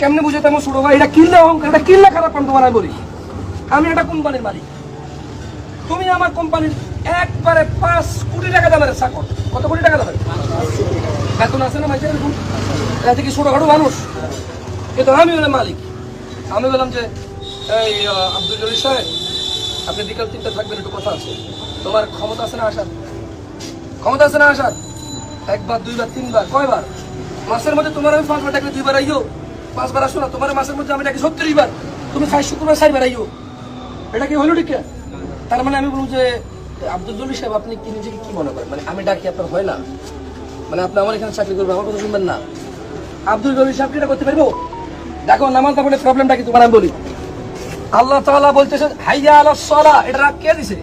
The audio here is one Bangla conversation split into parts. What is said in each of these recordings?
কেমনে বুঝে তেমন ছোট ভাই এটা কিনলে অহংকার, এটা কিনলে খারাপ পান তোমার বলি। আমি একটা কোম্পানির মালিক। তুমি আমার কোম্পানির একবারে পাঁচ কোটি টাকা দামের চাকর। কত কোটি টাকা দামের? বেতন আছে না মাইকে এরকম এতে কি ছোটখাটো মানুষ। কিন্তু আমি হলাম মালিক। আমি বললাম যে, এই আব্দুল জলিল সাহেব, আপনি বিকাল তিনটা থাকবেন, একটু কথা আছে। তোমার ক্ষমতা আছে না আসার? ক্ষমতা আছে না আসার? একবার, দুইবার, তিনবার, কয়বার? মাসের মধ্যে তোমার আমি পাঁচবার ডাকলে দুইবার আইও পাঁচবার আসো না, তোমার মাসের মধ্যে আমি ডাকি সত্তর বার। তুমি খাই শুক্রবার চারবার আইও। এটা কি হলো ঠিক তার মানে আমি বলব যে, আব্দুল জলিল সাহেব, আপনি কি নিজেকে কি মনে করেন? মানে আমি ডাকি, আপনার হয় না? মানে আপনি আমার এখানে চাকরি করবেন, আমার কথা শুনবেন না। আব্দুল জলিল সাহেব কি করতে পারব? দেখো, নামাজ না পড়লে প্রবলেমটা কি তোমার আমি বলি। আল্লাহ তাআলা বলতেছে, হাইয়া আলা সলা, এটা রাগ কে দিছে?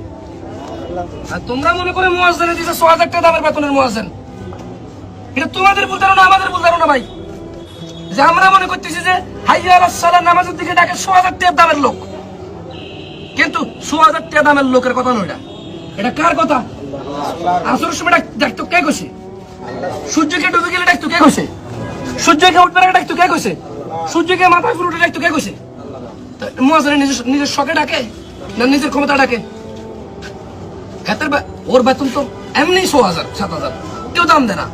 আর তোমরা মনে করে মুয়াজ্জিনে দিছে 6000 টাকা দামের বেতনের মুয়াজ্জিন। এটা তোমাদের ভুল ধারণা, আমাদের ভুল ধারণা ভাই। যে আমরা মনে করতেছি যে হাইয়া আলা নামাজের দিকে ডাকে 6000 টাকা দামের লোক। কিন্তু 6000 টাকা দামের লোকের কথা নয় এটা। কার কথা? আসরের সময় ডাক- ডাকতো কে কইছে? সূর্যকে ডুবে গেলে ডাকতো কে কইছে? সূর্যকে উঠবে ডাকতো কে কইছে? সূর্যকে মাথায় ফুল ডাকতো কে কইছে? মুয়াজনে নিজের নিজের শখে ডাকে না নিজের ক্ষমতা ডাকে? হাতের ওর বেতন তো এমনি ছ হাজার, সাত হাজার। কেউ দাম দেয় না।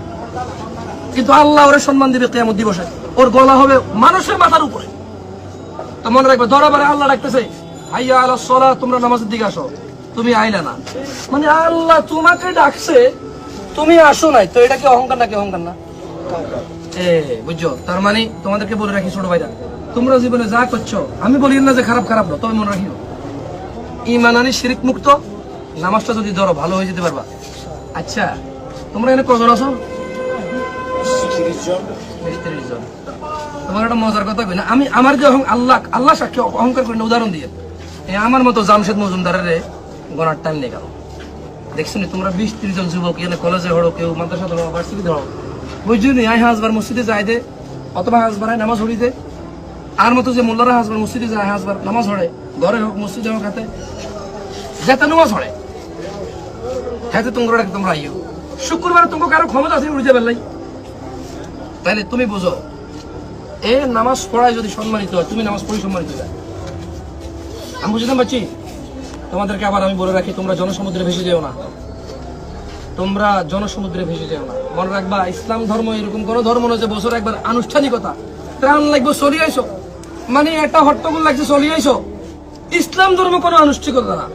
কিন্তু আল্লাহ ওরে সম্মান দিবে কেমন দিবসে। ওর গলা হবে মানুষের মাথার উপরে। তো মনে রাখবে দরবারে আল্লাহ ডাকতেছে আইয়া আলো সলা তোমরা নামাজের দিকে আসো। তুমি আইলে না। মানে আল্লাহ তোমাকে ডাকছে তুমি আসো নাই। তো এটা কি অহংকার নাকি অহংকার না? এ বুঝছ? তার মানে তোমাদেরকে বলে রাখি ছোট ভাইরা তোমরা জীবনে যা করছ আমি বলি না যে খারাপ খারাপ না তবে মনে রাখিও। ইমান আনি শিরিক মুক্ত নামাজটা যদি ধরো ভালো হয়ে যেতে পারবা। আচ্ছা তোমরা এখানে কজন আছো? জন। তোমার একটা মজার কথা কই না আমি, আমার যে আল্লাহ আল্লাহ সাক্ষী অহংকার করি না উদাহরণ দিয়ে। আমার মতো জামশেদ মজুমদারের গনার টাইম নেই গেল দেখছ তোমরা বিশ ত্রিশ জন যুবক, এখানে কলেজে হড়ো কেউ, মাদ্রাসা ধরো ভার্সিটি ধরো বুঝছ নি আই হাজবার মসজিদে যাই দে, অথবা হাজবার নামাজ হড়ি দে। আর মতো যে মোল্লারা হাজবার মসজিদে যায় হাজবার নামাজ হড়ে ঘরে হোক, মসজিদে হোক, হাতে, যেতে নামাজ হড়ে হাতে তোমরা ডাকে তোমরা আইও শুক্রবার তোমাকে কারও ক্ষমতা আছে উড়ে যাবে লাই। তাহলে তুমি বুঝো এ নামাজ পড়ায় যদি সম্মানিত হয়, তুমি নামাজ পড়ি সম্মানিত হয় আমি বুঝতে পারছি? তোমাদেরকে আবার আমি বলে রাখি, তোমরা জনসমুদ্রে ভেসে যেও না। তোমরা জনসমুদ্রে ভেসে যেও না। মনে রাখবা, ইসলাম ধর্ম এরকম কোন ধর্ম নয় যে বছর একবার আনুষ্ঠানিকতা, ত্রাণ লাগবে, চলি আইসো। মানে একটা হট্টগোল লাগছে, চলি আইসো। ইসলাম ধর্ম কোনো আনুষ্ঠানিকতা না।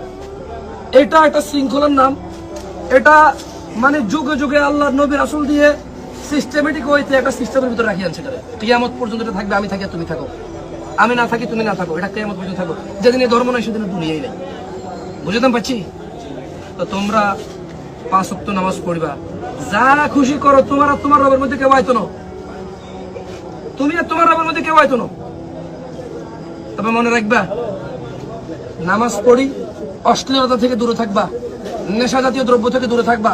এটা একটা শৃঙ্খলার নাম। এটা মানে যুগে যুগে আল্লাহ নবীর আসল দিয়ে সিস্টেমেটিক ওয়েতে একটা সিস্টেমের ভিতরে রাখি আনছে কিয়ামত পর্যন্ত এটা থাকবে, আমি থাকি তুমি থাকো। আমি না থাকি, তুমি না থাকো। এটা কিয়ামত পর্যন্ত থাকো। যেদিন এই ধর্ম নয় সেদিন দুনিয়াই নেই। বুঝতাম পাচ্ছি? তো তোমরা পাঁচ অক্ট নামাজ পড়বা। যা খুশি করো, তোমার আর তোমার রবের মধ্যে কেউ আয়তো না তুমি আর তোমার রবের মধ্যে কেউ আয়তো না তবে মনে রাখবা, নামাজ পড়ি, অশ্লীলতা থেকে দূরে থাকবা নেশা জাতীয় দ্রব্য থেকে দূরে থাকবা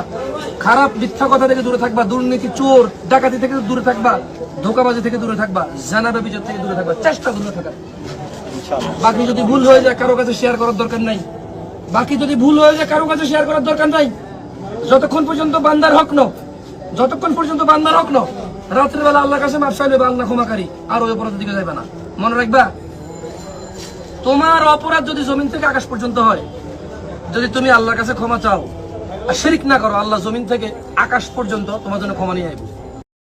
খারাপ মিথ্যা কথা থেকে দূরে থাকবা দুর্নীতি চোর ডাকাতি থেকে দূরে থাকবা ধোকাবাজি থেকে দূরে থাকবা জানার অভিযোগ থেকে দূরে থাকবা চেষ্টা দূরে থাকা। বাকি যদি ভুল হয়ে যায় কারও কাছে শেয়ার করার দরকার নাই। বাকি যদি ভুল হয়ে যায় কারও কাছে শেয়ার করার দরকার নাই। যতক্ষণ পর্যন্ত বান্দার হক ন যতক্ষণ পর্যন্ত বান্দার হক ন রাত্রিবেলা আল্লাহ কাছে মাপ চাইলে আল্লাহ ক্ষমাকারী আর ওই অপরাধের দিকে যাবে না। মনে রাখবা তোমার অপরাধ যদি জমিন থেকে আকাশ পর্যন্ত হয় যদি তুমি আল্লাহর কাছে ক্ষমা চাও আর শিরিক না করো আল্লাহ জমিন থেকে আকাশ পর্যন্ত তোমার জন্য ক্ষমা নিয়ে আইব।